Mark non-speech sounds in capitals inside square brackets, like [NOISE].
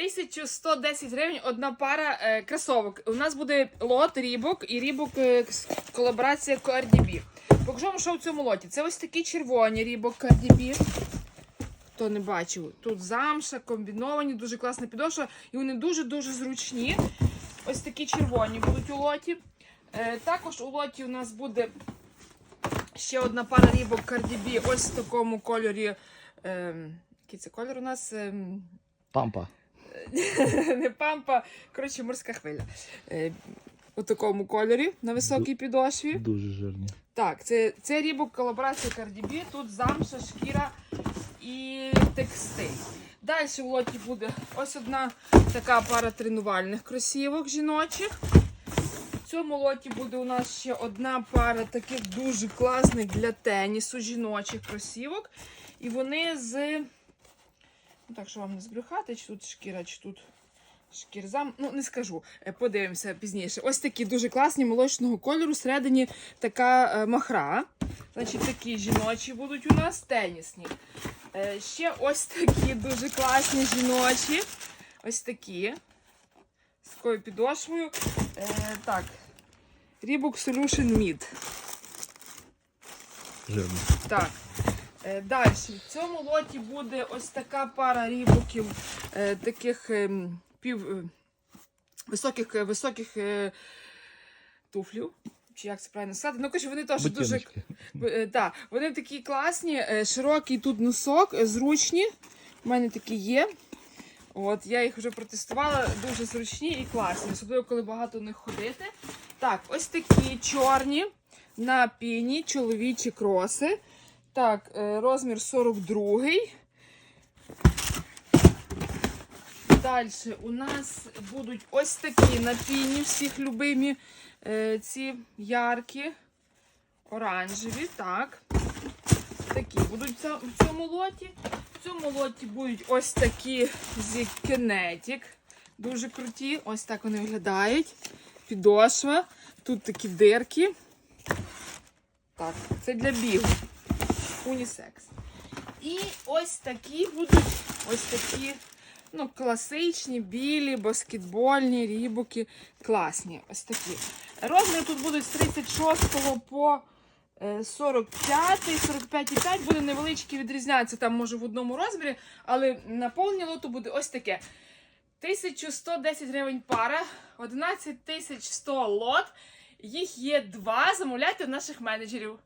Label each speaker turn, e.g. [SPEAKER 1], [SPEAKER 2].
[SPEAKER 1] 1110 гривень одна пара е, кросовок. У нас буде лот рібок і рібок е, колаборація Cardi B. Покажу вам, що в цьому лоті. Це ось такі червоні рібок Cardi B. Хто не бачив, тут замша, комбіновані, дуже класна підошва, і вони дуже-дуже зручні. Ось такі червоні будуть у лоті. Е, також у лоті у нас буде ще одна пара рібок Cardi B, ось в такому кольорі. Ем, який це кольор у нас? Ем,
[SPEAKER 2] Пампа. [LAUGHS]
[SPEAKER 1] не пампа, коротше, морська хвиля. Е, у такому кольорі на високій підошві.
[SPEAKER 2] Дуже жирні.
[SPEAKER 1] Так, це, це рібок колаборація Cardi B, тут замша, шкіра і текстиль. Далі в лоті буде ось одна така пара тренувальних кросівок жіночих. В цьому лоті буде у нас ще одна пара таких дуже класних для тенісу жіночих кросівок. І вони з. Ну, так, що вам не збрехати, чи тут шкіра, чи тут шкірзам. Ну, не скажу. Е, Подивимося пізніше. Ось такі дуже класні молочного кольору. Всередині така е, махра. Значить, такі жіночі будуть у нас тенісні. Е, ще ось такі дуже класні жіночі. Ось такі. З такою підошвою. Так. Reebok Solution Mid.
[SPEAKER 2] Жирні.
[SPEAKER 1] Так. Е, Далі. В цьому лоті буде ось така пара рібоків, е, таких ем, пів е, високих, високих туфлів. Чи як це правильно сказати? Ну, коротше, вони теж дуже. Е, вони такі класні, широкий тут носок, зручні. У мене такі є. От, я їх вже протестувала, дуже зручні і класні, особливо коли багато них ходити. Так, ось такі чорні на піні, чоловічі кроси. Так, е, розмір 42. Далі у нас будуть ось такі на піні, всіх любимі е, ці яркі, оранжеві, так. Такі будуть в в цьому лоті. В цьому лоті будуть ось такі зі Kinetic. Дуже круті. Ось так вони виглядають. Підошва. Тут такі дирки. Так, це для бігу. Унісекс. І ось такі будуть ось такі, ну, класичні, білі, баскетбольні, рібуки. Класні. Ось такі. Розміри тут будуть з 36 по е, 45, 45,5 буде невеличкі відрізняться там може в одному розмірі, але наповнення лоту буде ось таке. 1110 гривень пара, 11100 лот. Їх є два. Замовляйте в наших менеджерів.